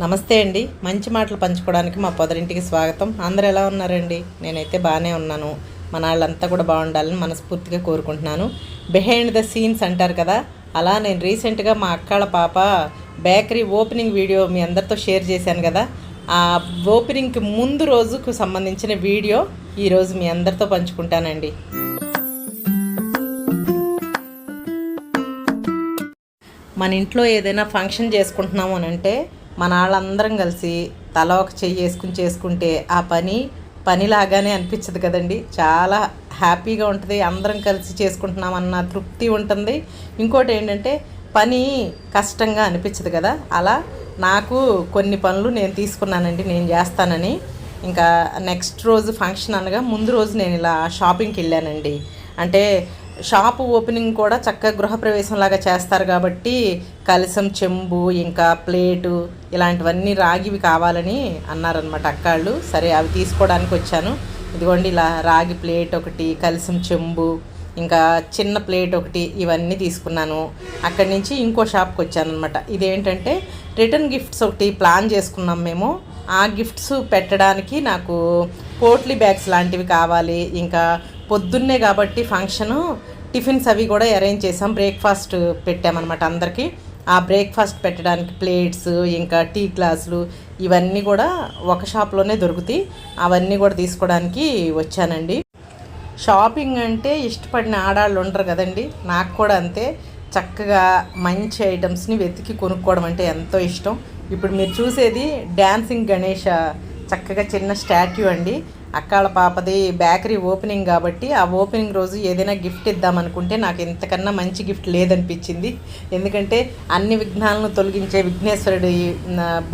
నమస్తే అండి. మంచి మాటలు పంచుకోవడానికి మా పొదరింటికి స్వాగతం. అందరు ఎలా ఉన్నారండి? నేనైతే బాగానే ఉన్నాను. మన వాళ్ళంతా కూడా బాగుండాలని మనస్ఫూర్తిగా కోరుకుంటున్నాను. బిహైండ్ ద సీన్స్ అంటారు కదా? అలా నేను రీసెంట్గా మా అక్కల పాప బేకరీ ఓపెనింగ్ వీడియో మీ అందరితో షేర్ చేశాను కదా? ఆ ఓపెనింగ్కి ముందు రోజుకు సంబంధించిన వీడియో ఈరోజు మీ అందరితో పంచుకుంటానండి. మన ఇంట్లో ఏదైనా ఫంక్షన్ చేసుకుంటున్నాము అని అంటే మన వాళ్ళందరం కలిసి తల ఒక చెయ్యి వేసుకుని చేసుకుంటే ఆ పని పనిలాగానే అనిపించదు కదండి. చాలా హ్యాపీగా ఉంటుంది. అందరం కలిసి చేసుకుంటున్నామన్న తృప్తి ఉంటుంది. ఇంకోటి ఏంటంటే పని కష్టంగా అనిపించదు కదా. అలా నాకు కొన్ని పనులు నేను తీసుకున్నానండి నేను చేస్తానని. ఇంకా నెక్స్ట్ రోజు ఫంక్షన్ అనగా ముందు రోజు నేను ఇలా షాపింగ్కి వెళ్ళానండి. అంటే షాపు ఓపెనింగ్ కూడా చక్కగా గృహప్రవేశం లాగా చేస్తారు కాబట్టి కలసం చెంబు ఇంకా ప్లేటు ఇలాంటివన్నీ రాగివి కావాలని అన్నారనమాట అక్కాళ్ళు. సరే అవి తీసుకోవడానికి వచ్చాను. ఇదిగోండి ఇలా రాగి ప్లేట్ ఒకటి కలసం చెంబు ఇంకా చిన్న ప్లేట్ ఒకటి ఇవన్నీ తీసుకున్నాను. అక్కడి నుంచి ఇంకో షాప్కి వచ్చాను అనమాట ఇదేంటంటే రిటర్న్ గిఫ్ట్స్ ఒకటి ప్లాన్ చేసుకున్నాం మేము. ఆ గిఫ్ట్స్ పెట్టడానికి నాకు పోట్లీ బ్యాగ్స్ లాంటివి కావాలి ఇంకా పొద్దున్నే కాబట్టి ఫంక్షను టిఫిన్స్ అవి కూడా అరేంజ్ చేసాం. బ్రేక్ఫాస్ట్ పెట్టామన్నమాట అందరికీ. ఆ బ్రేక్ఫాస్ట్ పెట్టడానికి ప్లేట్స్ ఇంకా టీ గ్లాసులు ఇవన్నీ కూడా ఒక షాప్లోనే దొరుకుతాయి. అవన్నీ కూడా తీసుకోవడానికి వచ్చానండి. షాపింగ్ అంటే ఇష్టపడిన ఆడాళ్ళు ఉండరు కదండి. నాకు కూడా అంతే. చక్కగా మంచి ఐటమ్స్ని వెతికి కొనుక్కోవడం అంటే ఎంతో ఇష్టం. ఇప్పుడు మీరు చూసేది డ్యాన్సింగ్ గణేష చక్కగా చిన్న స్టాట్యూ అండి. అక్కాళ్ళ పాపది బేకరీ ఓపెనింగ్ కాబట్టి ఆ ఓపెనింగ్ రోజు ఏదైనా గిఫ్ట్ ఇద్దామనుకుంటే నాకు ఇంతకన్నా మంచి గిఫ్ట్ లేదనిపించింది. ఎందుకంటే అన్ని విఘ్నాలను తొలగించే విఘ్నేశ్వరుడి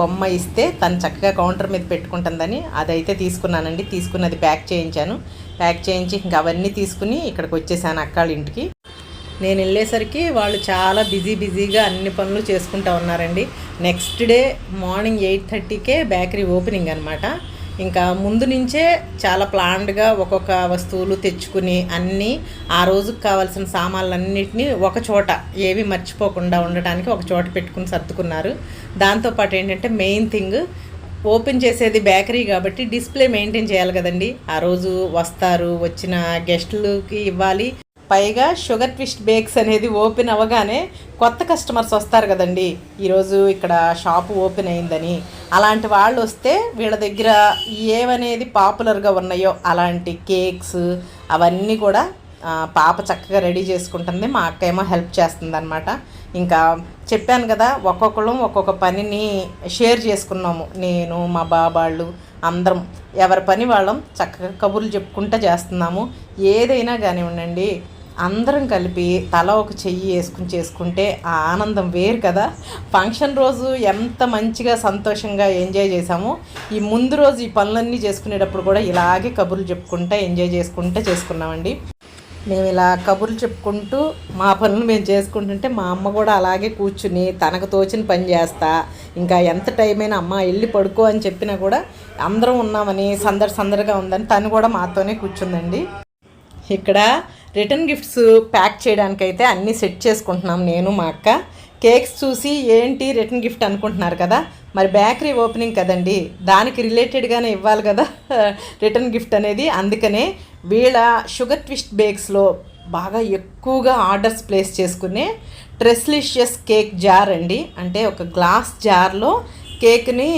బొమ్మ ఇస్తే తను చక్కగా కౌంటర్ మీద పెట్టుకుంటుందని అదైతే తీసుకున్నానండి. తీసుకున్నది ప్యాక్ చేయించాను. ప్యాక్ చేయించి ఇంకా అవన్నీ తీసుకుని ఇక్కడికి వచ్చేసాను అక్కాళ్ళ ఇంటికి. నేను వెళ్ళేసరికి వాళ్ళు చాలా బిజీ బిజీగా అన్ని పనులు చేసుకుంటూ ఉన్నారండి. నెక్స్ట్ డే మార్నింగ్ ఎయిట్ థర్టీకే బేకరీ ఓపెనింగ్ అనమాట ఇంకా ముందు నుంచే చాలా ప్లాన్డ్గా ఒక్కొక్క వస్తువులు తెచ్చుకుని అన్నీ ఆ రోజుకి కావాల్సిన సామాన్లన్నింటినీ ఒక చోట ఏవి మర్చిపోకుండా ఉండటానికి ఒక చోట పెట్టుకుని సర్దుకున్నారు. దాంతోపాటు ఏంటంటే మెయిన్ థింగ్ ఓపెన్ చేసేది బేకరీ కాబట్టి డిస్ప్లే మెయింటైన్ చేయాలి కదండి. ఆ రోజు వస్తారు వచ్చిన గెస్టులకి ఇవ్వాలి. పైగా షుగర్ ట్విస్ట్ బేక్స్ అనేది ఓపెన్ అవ్వగానే కొత్త కస్టమర్స్ వస్తారు కదండి. ఈరోజు ఇక్కడ షాపు ఓపెన్ అయిందని. అలాంటి వాళ్ళు వస్తే వీళ్ళ దగ్గర ఏవనేది పాపులర్గా ఉన్నాయో అలాంటి కేక్స్ అవన్నీ కూడా పాప చక్కగా రెడీ చేసుకుంటుంది. మా అక్క ఏమో హెల్ప్ చేస్తుంది అనమాట ఇంకా చెప్పాను కదా ఒక్కొక్కళ్ళం ఒక్కొక్క పనిని షేర్ చేసుకున్నాము. నేను మా బాబాళ్ళు అందరం. ఎవరి పని వాళ్ళం చక్కగా కబుర్లు చెప్పుకుంటూ చేస్తున్నాము. ఏదైనా కానివ్వండి అందరం కలిపి తల ఒక చెయ్యి వేసుకుని చేసుకుంటే ఆ ఆనందం వేరు కదా. ఫంక్షన్ రోజు ఎంత మంచిగా సంతోషంగా ఎంజాయ్ చేసామో ఈ ముందు రోజు ఈ పనులన్నీ చేసుకునేటప్పుడు కూడా ఇలాగే కబుర్లు చెప్పుకుంటూ ఎంజాయ్ చేసుకుంటూ చేసుకున్నామండి. మేము ఇలా కబుర్లు చెప్పుకుంటూ మా పనులు మేము చేసుకుంటుంటే మా అమ్మ కూడా అలాగే కూర్చుని తనకు తోచిన పని చేస్తా ఇంకా ఎంత టైం అయినా అమ్మ వెళ్ళి పడుకో అని చెప్పినా కూడా అందరం ఉన్నామని సందడి సందడిగా ఉందని తను కూడా మాతోనే కూర్చుందండి. ఇక్కడ రిటర్న్ గిఫ్ట్స్ ప్యాక్ చేయడానికైతే అన్నీ సెట్ చేసుకుంటున్నాం నేను మా అక్క. కేక్స్ చూసి ఏంటి రిటర్న్ గిఫ్ట్ అనుకుంటున్నారు కదా? మరి బేకరీ ఓపెనింగ్ కదండి దానికి రిలేటెడ్గానే ఇవ్వాలి కదా రిటర్న్ గిఫ్ట్ అనేది. అందుకనే వీళ్ళ షుగర్ ట్విస్ట్ బేక్స్లో బాగా ఎక్కువగా ఆర్డర్స్ ప్లేస్ చేసుకునే ట్రెస్లిషియస్ కేక్ జార్ అండి. అంటే ఒక గ్లాస్ జార్లో కేక్ని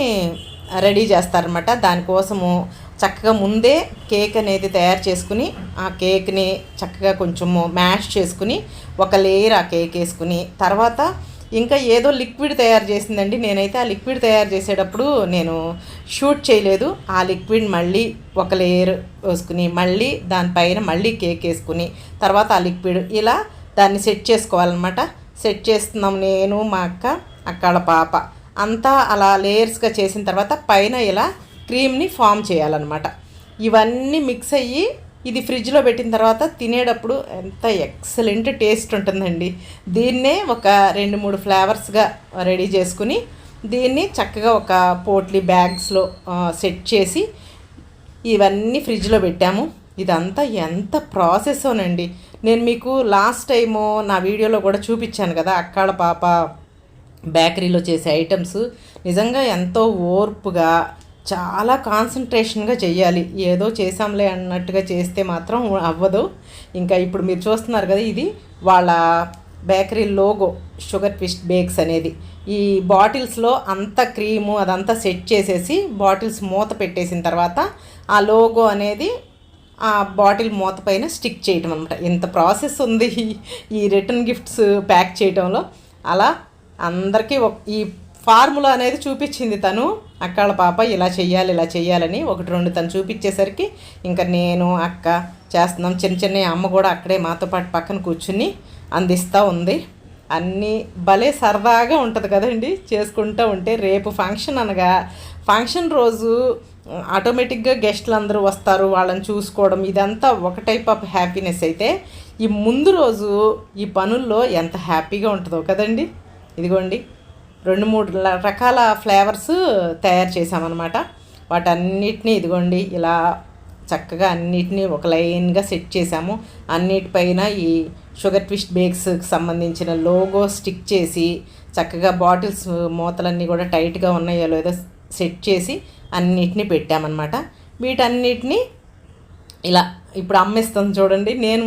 రెడీ చేస్తారనమాట దానికోసము చక్కగా ముందే కేక్ అనేది తయారు చేసుకుని ఆ కేక్ని చక్కగా కొంచెము మ్యాష్ చేసుకుని ఒక లేయర్ ఆ కేక్ వేసుకుని తర్వాత ఇంకా ఏదో లిక్విడ్ తయారు చేసిందండి. నేనైతే ఆ లిక్విడ్ తయారు చేసేటప్పుడు నేను షూట్ చేయలేదు. ఆ లిక్విడ్ మళ్ళీ ఒక లేయర్ వేసుకుని మళ్ళీ దానిపైన మళ్ళీ కేక్ వేసుకుని తర్వాత ఆ లిక్విడ్ ఇలా దాన్ని సెట్ చేసుకోవాలన్నమాట. సెట్ చేస్తున్నాం నేను మా అక్క అక్కడ పాప. అంతా అలా లేయర్స్గా చేసిన తర్వాత పైన ఇలా క్రీమ్ని ఫామ్ చేయాలన్నమాట. ఇవన్నీ మిక్స్ అయ్యి ఇది ఫ్రిడ్జ్లో పెట్టిన తర్వాత తినేటప్పుడు ఎంత ఎక్సలెంట్ టేస్ట్ ఉంటుందండి. దీన్నే ఒక రెండు మూడు ఫ్లేవర్స్గా రెడీ చేసుకుని దీన్ని చక్కగా ఒక పోట్లీ బ్యాగ్స్లో సెట్ చేసి ఇవన్నీ ఫ్రిడ్జ్లో పెట్టాము. ఇదంతా ఎంత ప్రాసెస్నండి. నేను మీకు లాస్ట్ టైము నా వీడియోలో కూడా చూపించాను కదా అక్కాళ్ళ పాప బేకరీలో చేసే ఐటమ్స్. నిజంగా ఎంతో ఓర్పుగా చాలా కాన్సన్ట్రేషన్గా చేయాలి ఏదో చేసాంలే అన్నట్టుగా చేస్తే మాత్రం అవ్వదు. ఇంకా ఇప్పుడు మీరు చూస్తున్నారు కదా ఇది వాళ్ళ bakery logo sugar twist bakes అనేది. ఈ బాటిల్స్లో అంత క్రీము అదంతా సెట్ చేసేసి బాటిల్స్ మూత పెట్టేసిన తర్వాత ఆ లోగో అనేది ఆ బాటిల్ మూత పైన స్టిక్ చేయటం అనమాట ఇంత ప్రాసెస్ ఉంది ఈ రిటర్న్ గిఫ్ట్స్ ప్యాక్ చేయటంలో. అలా అందరికీ ఈ ఫార్ములా అనేది చూపించింది తను. అక్కల పాప ఇలా చెయ్యాలి ఇలా చెయ్యాలని ఒకటి రెండు తను చూపించేసరికి ఇంకా నేను అక్క చేస్తున్నాం. చిన్న చిన్న అమ్మ కూడా అక్కడే మాతో పాటు పక్కన కూర్చుని అందిస్తూ ఉంది. అన్నీ భలే సరదాగా ఉంటుంది కదండి. చేసుకుంటూ ఉంటే రేపు ఫంక్షన్ అనగా ఫంక్షన్ రోజు ఆటోమేటిక్గా గెస్ట్లు అందరూ వస్తారు వాళ్ళని చూసుకోవడం ఇదంతా ఒక టైప్ ఆఫ్ హ్యాపీనెస్ అయితే ఈ ముందు రోజు ఈ పనుల్లో ఎంత హ్యాపీగా ఉంటుందో కదండి. ఇదిగోండి. రెండు మూడు రకాల ఫ్లేవర్స్ తయారు చేసామన్నమాట వాటన్నిటినీ ఇదిగోండి ఇలా చక్కగా అన్నిటినీ ఒక లైన్గా సెట్ చేసాము అన్నిటిపైన ఈ షుగర్ ట్విస్ట్ బేక్స్కి సంబంధించిన లోగో స్టిక్ చేసి చక్కగా బాటిల్స్ మూతలన్నీ కూడా టైట్గా ఉన్నాయో లేదో సెట్ చేసి అన్నిటినీ పెట్టామన్నమాట. వీటన్నిటినీ ఇలా ఇప్పుడు అమ్మేస్తాను చూడండి. నేను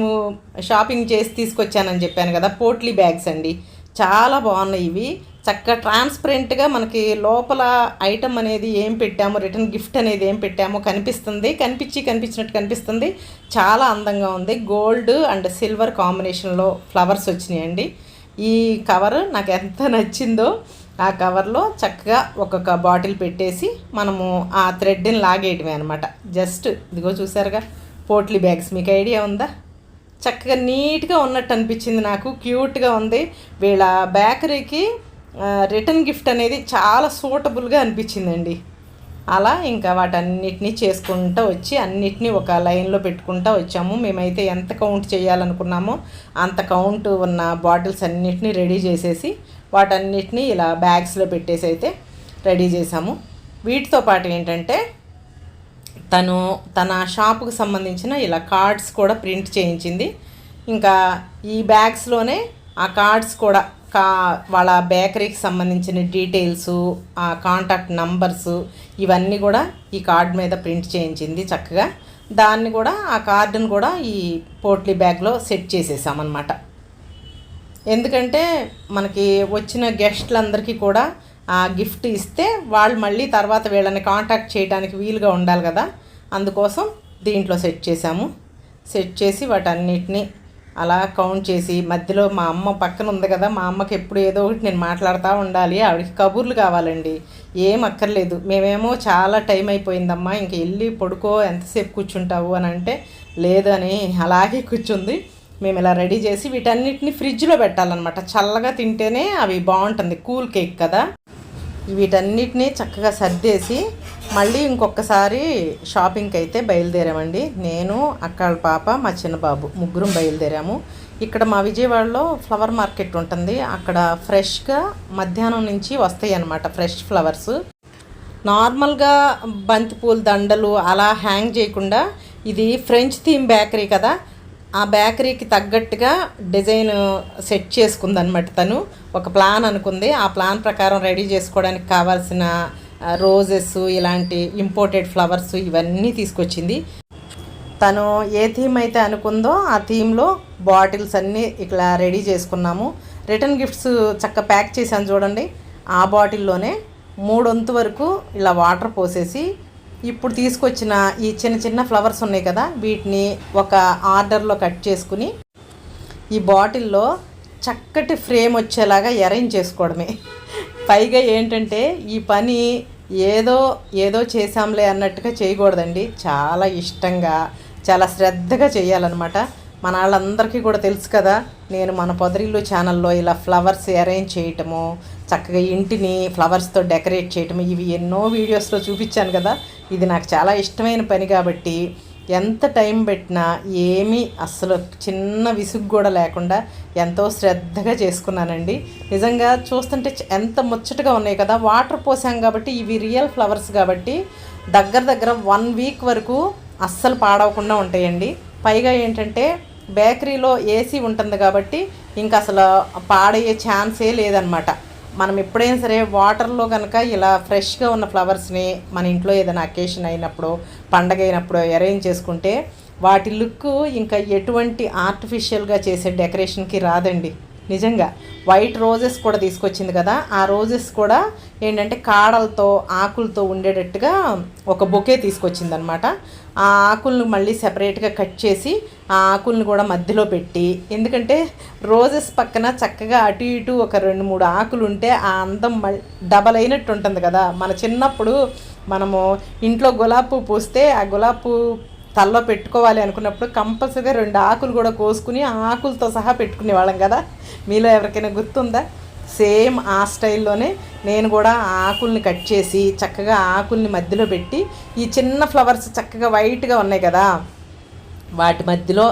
షాపింగ్ చేసి తీసుకొచ్చానని చెప్పాను కదా పోట్లీ బ్యాగ్స్ అండి. చాలా బాగున్నాయి ఇవి. చక్కగా ట్రాన్స్పరెంట్గా మనకి లోపల ఐటమ్ అనేది ఏం పెట్టామో రిటర్న్ గిఫ్ట్ అనేది ఏం పెట్టామో కనిపిస్తుంది. కనిపించి కనిపించినట్టు కనిపిస్తుంది. చాలా అందంగా ఉంది. గోల్డ్ అండ్ సిల్వర్ కాంబినేషన్లో ఫ్లవర్స్ వచ్చినాయండి. ఈ కవర్ నాకు ఎంత నచ్చిందో ఆ కవర్లో చక్కగా ఒక్కొక్క బాటిల్ పెట్టేసి మనము ఆ థ్రెడ్ని లాగేయటమే అనమాట జస్ట్ ఇదిగో చూసారుగా పోట్లీ బ్యాగ్స్ మీకు ఐడియా ఉందా? చక్కగా నీట్గా ఉన్నట్టు అనిపించింది నాకు. క్యూట్గా ఉంది. వీళ్ళ బేకరీకి రిటర్న్ గిఫ్ట్ అనేది చాలా సూటబుల్గా అనిపించిందండి. అలా ఇంకా వాటన్నిటినీ చేసుకుంటూ వచ్చి అన్నిటినీ ఒక లైన్లో పెట్టుకుంటూ వచ్చాము. మేమైతే ఎంత కౌంట్ చేయాలనుకున్నామో అంత కౌంట్ ఉన్న బాటిల్స్ అన్నిటినీ రెడీ చేసేసి వాటన్నిటినీ ఇలా బ్యాగ్స్లో పెట్టేసి అయితే రెడీ చేసాము. వీటితో పాటు ఏంటంటే తను తన షాపుకు సంబంధించిన ఇలా కార్డ్స్ కూడా ప్రింట్ చేయించింది. ఇంకా ఈ బ్యాగ్స్లోనే ఆ కార్డ్స్ కూడా కా వాళ్ళ బేకరీకి సంబంధించిన డీటెయిల్స్ ఆ కాంటాక్ట్ నంబర్సు ఇవన్నీ కూడా ఈ కార్డ్ మీద ప్రింట్ చేయించింది చక్కగా. దాన్ని కూడా ఆ కార్డును కూడా ఈ పోట్లీ బ్యాగ్లో సెట్ చేసేసామన్నమాట. ఎందుకంటే మనకి వచ్చిన గెస్ట్లందరికీ కూడా ఆ గిఫ్ట్ ఇస్తే వాళ్ళు మళ్ళీ తర్వాత వీళ్ళని కాంటాక్ట్ చేయడానికి వీలుగా ఉండాలి కదా. అందుకోసం దీంట్లో సెట్ చేసాము. సెట్ చేసి వాటన్నిటిని అలా కౌంట్ చేసి మధ్యలో మా అమ్మ పక్కన ఉంది కదా మా అమ్మకి ఎప్పుడు ఏదో ఒకటి నేను మాట్లాడుతూ ఉండాలి ఆవిడకి కబుర్లు కావాలండి. ఏం అక్కర్లేదు. మేమేమో చాలా టైం అయిపోయిందమ్మా ఇంక వెళ్ళి పడుకో ఎంతసేపు కూర్చుంటావు అని అంటే లేదని అలాగే కూర్చుంది. మేము ఇలా రెడీ చేసి వీటన్నిటిని ఫ్రిడ్జ్లో పెట్టాలన్నమాట. చల్లగా తింటేనే అవి బాగుంటుంది కూల్ కేక్ కదా. వీటన్నిటిని చక్కగా సర్దేసి మళ్ళీ ఇంకొకసారి షాపింగ్కి అయితే బయలుదేరామండి. నేను అక్కడ పాప మా చిన్న బాబు ముగ్గురం బయలుదేరాము. ఇక్కడ మా విజయవాడలో ఫ్లవర్ మార్కెట్ ఉంటుంది. అక్కడ ఫ్రెష్గా మధ్యాహ్నం నుంచి వస్తాయి అన్నమాట ఫ్రెష్ ఫ్లవర్స్. నార్మల్గా బంతిపూల దండలు అలా హ్యాంగ్ చేయకుండా ఇది ఫ్రెంచ్ థీమ్ బేకరీ కదా ఆ బేకరీకి తగ్గట్టుగా డిజైన్ సెట్ చేసుకుందనమాట తను. ఒక ప్లాన్ అనుకుంది. ఆ ప్లాన్ ప్రకారం రెడీ చేసుకోవడానికి కావాల్సిన రోజెస్ ఇలాంటి ఇంపోర్టెడ్ ఫ్లవర్స్ ఇవన్నీ తీసుకొచ్చింది. తను ఏ థీమ్ అయితే అనుకుందో ఆ థీమ్లో బాటిల్స్ అన్నీ ఇట్లా రెడీ చేసుకున్నాము. రిటర్న్ గిఫ్ట్స్ చక్క ప్యాక్ చేశాను చూడండి. ఆ బాటిల్లోనే మూడొంతు వరకు ఇలా వాటర్ పోసేసి ఇప్పుడు తీసుకొచ్చిన ఈ చిన్న చిన్న ఫ్లవర్స్ ఉన్నాయి కదా వీటిని ఒక ఆర్డర్లో కట్ చేసుకుని ఈ బాటిల్లో చక్కటి ఫ్రేమ్ వచ్చేలాగా అరేంజ్ చేసుకోవడమే. పైగా ఏంటంటే ఈ పని ఏదో ఏదో చేసాంలే అన్నట్టుగా చేయకూడదండి. చాలా ఇష్టంగా చాలా శ్రద్ధగా చేయాలన్నమాట. మన వాళ్ళందరికీ కూడా తెలుసు కదా నేను మన పొదరిల్లు ఛానల్లో ఇలా ఫ్లవర్స్ అరేంజ్ చేయటము చక్కగా ఇంటిని ఫ్లవర్స్తో డెకరేట్ చేయటము ఇవి ఎన్నో వీడియోస్లో చూపించాను కదా ఇది నాకు చాలా ఇష్టమైన పని కాబట్టి ఎంత టైం పెట్టినా ఏమీ అస్సలు చిన్న విసుగు కూడా లేకుండా ఎంతో శ్రద్ధగా చేసుకున్నానండి. నిజంగా చూస్తుంటే ఎంత ముచ్చటగా ఉన్నాయి కదా వాటర్ పోసాం కాబట్టి ఇవి రియల్ ఫ్లవర్స్ కాబట్టి దగ్గర దగ్గర వన్ వీక్ వరకు అస్సలు పాడవకుండా ఉంటాయండి. పైగా ఏంటంటే బేకరీలో ఏసీ ఉంటుంది కాబట్టి ఇంకా అసలు పాడయ్యే ఛాన్సే లేదనమాట మనం ఎప్పుడైనా సరే వాటర్లో కనుక ఇలా ఫ్రెష్గా ఉన్న ఫ్లవర్స్ని మన ఇంట్లో ఏదైనా అకేషన్ అయినప్పుడు పండగ అయినప్పుడు అరేంజ్ చేసుకుంటే వాటి లుక్ ఇంకా ఎటువంటి ఆర్టిఫిషియల్గా చేసే డెకరేషన్కి రాదండి. నిజంగా. వైట్ రోజెస్ కూడా తీసుకొచ్చింది కదా. ఆ రోజెస్ కూడా ఏంటంటే కాడలతో ఆకులతో ఉండేటట్టుగా ఒక బొకే తీసుకొచ్చిందనమాట ఆ ఆకులను మళ్ళీ సెపరేట్గా కట్ చేసి ఆ ఆకులను కూడా మధ్యలో పెట్టి ఎందుకంటే రోజెస్ పక్కన చక్కగా అటు ఇటు ఒక రెండు మూడు ఆకులు ఉంటే ఆ అందం మ డబల్ అయినట్టు ఉంటుంది కదా. మన చిన్నప్పుడు మనము ఇంట్లో గులాబీ పూస్తే ఆ గులాబీ తల్లో పెట్టుకోవాలి అనుకున్నప్పుడు కంపల్సరీగా రెండు ఆకులు కూడా కోసుకుని ఆకులతో సహా పెట్టుకునే వాళ్ళం కదా? మీలో ఎవరికైనా గుర్తుందా? సేమ్ ఆ స్టైల్లోనే నేను కూడా ఆకుల్ని కట్ చేసి చక్కగా ఆకుల్ని మధ్యలో పెట్టి ఈ చిన్న ఫ్లవర్స్ చక్కగా వైట్గా ఉన్నాయి కదా? వాటి మధ్యలో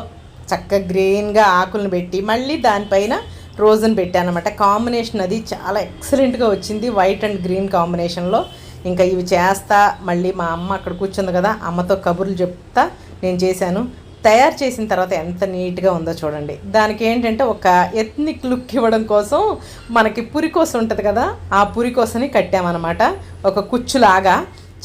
చక్కగా గ్రీన్గా ఆకుల్ని పెట్టి మళ్ళీ దానిపైన రోజుని పెట్టాను అనమాట కాంబినేషన్ అది చాలా ఎక్సలెంట్గా వచ్చింది వైట్ అండ్ గ్రీన్ కాంబినేషన్లో. ఇంకా ఇవి చేస్తా మళ్ళీ మా అమ్మ అక్కడ కూర్చుంది కదా అమ్మతో కబుర్లు చెప్తా నేను చేశాను. తయారు చేసిన తర్వాత ఎంత నీట్గా ఉందో చూడండి. దానికి ఏంటంటే ఒక ఎత్నిక్ లుక్ ఇవ్వడం కోసం మనకి పురికోస ఉంటుంది కదా ఆ పురికోసని కట్టామన్నమాట. ఒక కుచ్చులాగా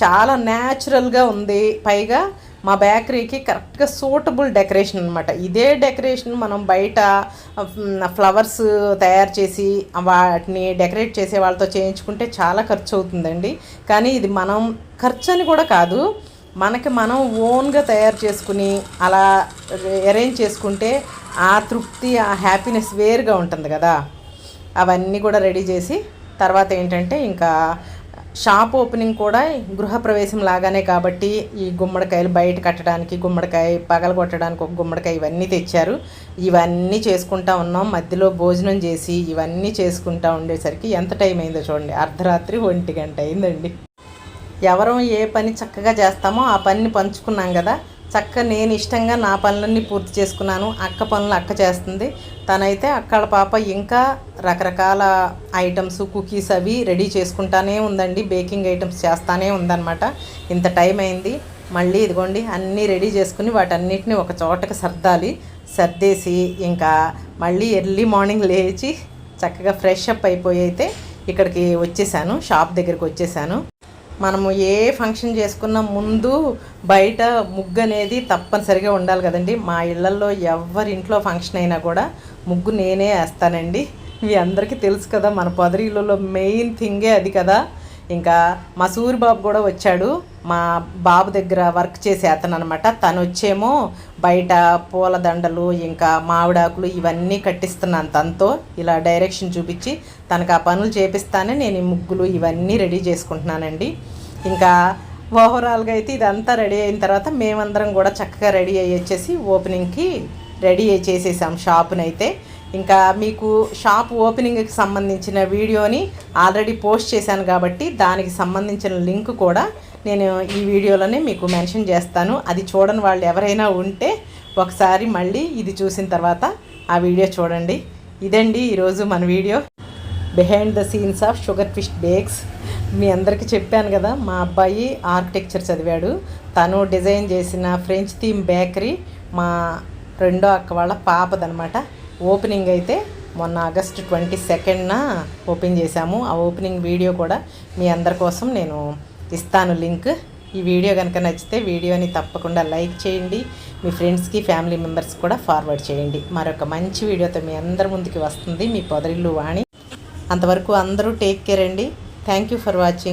చాలా న్యాచురల్గా ఉంది. పైగా మా బేకరీకి కరెక్ట్గా సూటబుల్ డెకరేషన్ అనమాట ఇదే డెకరేషన్ మనం బయట ఫ్లవర్స్ తయారు చేసి వాటిని డెకరేట్ చేసే వాళ్ళతో చేయించుకుంటే చాలా ఖర్చు అవుతుందండి కానీ ఇది మనం ఖర్చు అని కూడా కాదు. మనకి మనం ఓన్గా తయారు చేసుకుని అలా అరేంజ్ చేసుకుంటే ఆ తృప్తి ఆ హ్యాపీనెస్ వేరుగా ఉంటుంది కదా. అవన్నీ కూడా రెడీ చేసి తర్వాత ఏంటంటే ఇంకా షాప్ ఓపెనింగ్ కూడా గృహప్రవేశం లాగానే కాబట్టి ఈ గుమ్మడికాయలు బయట కట్టడానికి గుమ్మడికాయ పగల కొట్టడానికి ఒక గుమ్మడికాయ ఇవన్నీ తెచ్చారు. ఇవన్నీ చేసుకుంటా ఉన్నాం. మధ్యలో భోజనం చేసి ఇవన్నీ చేసుకుంటా ఉండేసరికి ఎంత టైం అయిందో చూడండి. అర్ధరాత్రి ఒంటి గంట అయిందండి. ఎవరం ఏ పని చక్కగా చేస్తామో ఆ పనిని పంచుకున్నాం కదా. చక్క నేను ఇష్టంగా నా పనులన్నీ పూర్తి చేసుకున్నాను. అక్క పనులు అక్క చేస్తుంది. తనైతే అక్కడ పాప ఇంకా రకరకాల ఐటమ్స్ కుకీస్ అవి రెడీ చేసుకుంటానే ఉందండి. బేకింగ్ ఐటమ్స్ చేస్తానే ఉందన్నమాట. ఇంత టైం అయింది. మళ్ళీ ఇదిగోండి అన్నీ రెడీ చేసుకుని వాటన్నిటిని ఒక చోటకి సర్దాలి. సర్దేసి ఇంకా మళ్ళీ ఎర్లీ మార్నింగ్ లేచి చక్కగా ఫ్రెష్ అప్ అయిపోయి అయితే ఇక్కడికి వచ్చేసాను. షాప్ దగ్గరికి వచ్చేసాను. మనము ఏ ఫంక్షన్ చేసుకున్న ముందు బయట ముగ్గు అనేది తప్పనిసరిగా ఉండాలి కదండి. మా ఇళ్ళలో ఎవరింట్లో ఫంక్షన్ అయినా కూడా ముగ్గు నేనే వేస్తానండి. మీ అందరికీ తెలుసు కదా మన పొదరిలో మెయిన్ థింగే అది కదా. ఇంకా మా సూరిబాబు కూడా వచ్చాడు. మా బాబు దగ్గర వర్క్ చేసే అతను అనమాట తను వచ్చేమో బయట పూలదండలు ఇంకా మామిడాకులు ఇవన్నీ కట్టిస్తున్నాను తనతో. ఇలా డైరెక్షన్ చూపించి తనకు ఆ పనులు చేపిస్తానే నేను ఈ ముగ్గులు ఇవన్నీ రెడీ చేసుకుంటున్నానండి. ఇంకా ఓవరాల్గా అయితే ఇదంతా రెడీ అయిన తర్వాత మేమందరం కూడా చక్కగా రెడీ అయ్యి వచ్చేసి ఓపెనింగ్కి రెడీ అయ్యి చేసేసాం షాపునైతే. ఇంకా మీకు షాప్ ఓపెనింగ్కి సంబంధించిన వీడియోని ఆల్రెడీ పోస్ట్ చేశాను కాబట్టి దానికి సంబంధించిన లింక్ కూడా నేను ఈ వీడియోలోనే మీకు మెన్షన్ చేస్తాను. అది చూడని వాళ్ళు ఎవరైనా ఉంటే ఒకసారి మళ్ళీ ఇది చూసిన తర్వాత ఆ వీడియో చూడండి. ఇదండి ఈరోజు మన video. Behind the scenes of sugar fish bakes మీ అందరికీ చెప్పాను కదా మా అబ్బాయి ఆర్కిటెక్చర్ చదివాడు. తను డిజైన్ చేసిన ఫ్రెంచ్ థీమ్ బేకరీ మా రెండో అక్క వాళ్ళ పాపదనమాట ఓపెనింగ్ అయితే మొన్న ఆగస్ట్ ట్వంటీ సెకండ్న ఓపెన్ చేశాము. ఆ ఓపెనింగ్ వీడియో కూడా మీ అందరి కోసం నేను ఇస్తాను లింక్ ఈ వీడియో కనుక నచ్చితే వీడియోని తప్పకుండా లైక్ చేయండి. మీ ఫ్రెండ్స్కి ఫ్యామిలీ మెంబర్స్ కూడా ఫార్వర్డ్ చేయండి. మరొక మంచి వీడియోతో మీ అందరి ముందుకి వస్తుంది. మీ పొదరిల్లు వాణి. అంతవరకు అందరూ టేక్ కేర్ అండి. Thank you for watching